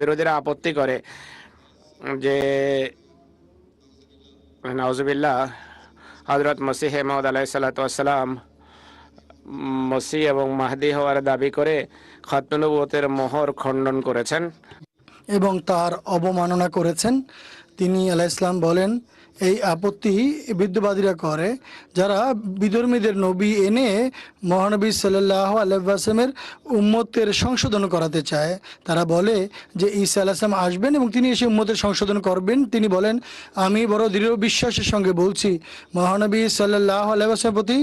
বিরোধীরা আপত্তি করে যে নওয়াজবিল্লাহ হজরত মসিহ মহম্মদ আলাহ সাল্লাতাম মসি এবং মাহদি হওয়ার দাবি করে খতনবতের মোহর খণ্ডন করেছেন। এবং তার অবমাননা করেছেন। তিনি আলাহ ইসলাম বলেন এই আপত্তি বিদ্যবাদীরা করে, যারা বিধর্মীদের নবী এনে মহানবী সাল্লাহ আল্লাহামের উম্মতের সংশোধন করাতে চায়। তারা বলে যে ঈসা আলাহিসাম আসবেন এবং তিনি এসে উম্মতের সংশোধন করবেন। তিনি বলেন, আমি বড় দৃঢ় বিশ্বাসের সঙ্গে বলছি, মহানবী সাল্লাহ আল্লাহামের প্রতি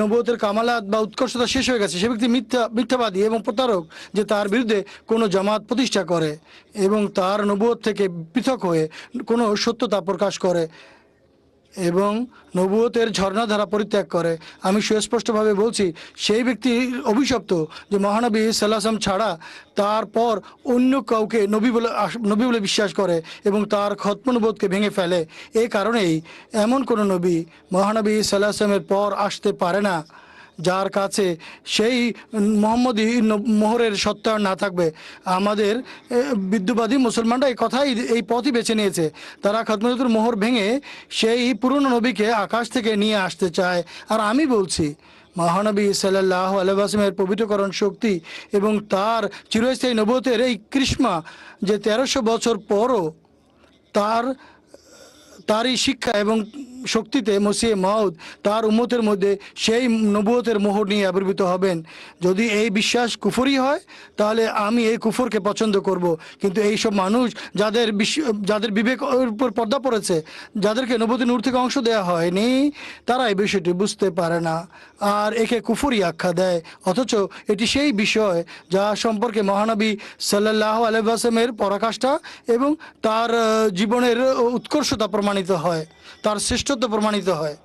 নবতের কামালাত বা উৎকর্ষতা শেষ হয়ে গেছে। সে ব্যক্তি মিথ্যা, মিথ্যাবাদী এবং প্রতারক যে তার বিরুদ্ধে কোনো জামাত প্রতিষ্ঠা করে এবং তার নবুয়ত থেকে পৃথক হয়ে কোনো সত্যতা প্রকাশ করে। এবং নবুয়তের ঝর্ণাধারা পরিত্যাগ করে। আমি সুস্পষ্টভাবে বলছি, সেই ব্যক্তি অভিশপ্ত যে মহানবী সাল্লাহাম ছাড়া তারপর অন্য কাউকে নবী বলে নবী বলে বিশ্বাস করে এবং তার খতমনুবোধকে ভেঙে ফেলে। এ কারণেই এমন কোনো নবী মহানবী সাল্লাহামের পর আসতে পারে না। যার কাছে সেই মোহাম্মদী মোহরের সত্যায়ন না থাকবে। আমাদের বিদ্যুবাদী মুসলমানরা এই কথাই এই পথই বেছে নিয়েছে। তারা খতমতুর মোহর ভেঙে সেই পুরনো নবীকে আকাশ থেকে নিয়ে আসতে চায়। আর আমি বলছি, মহানবী সাল্লাহ আলহামের পবিত্রকরণ শক্তি এবং তার চিরস্থায়ী নবতের এই কৃষ্মা যে তেরোশো বছর পরও তার, তারই শিক্ষা এবং শক্তিতে মসিয়ে মাউদ তার উম্মতের মধ্যে সেই নবুয়তের মোহর নিয়ে আবির্ভূত হবেন। যদি এই বিশ্বাস কুফরি হয়, তাহলে আমি এই কুফরকে পছন্দ করব। কিন্তু এই সব মানুষ যাদের যাদের বিবেক উপর পর্দা পড়েছে, যাদেরকে নবতী নূর থেকে অংশ দেওয়া হয়নি, তারা এই বিষয়টি বুঝতে পারে না। আর একে কুফরি আখ্যা দেয়। অথচ এটি সেই বিষয় যা সম্পর্কে মহানবী সাল্লাহ আলহামের পরাকাষ্ঠা এবং তার জীবনের উৎকর্ষতা প্রমাণিত হয়। তার শ্রেষ্ঠত্ব প্রমাণিত হয়।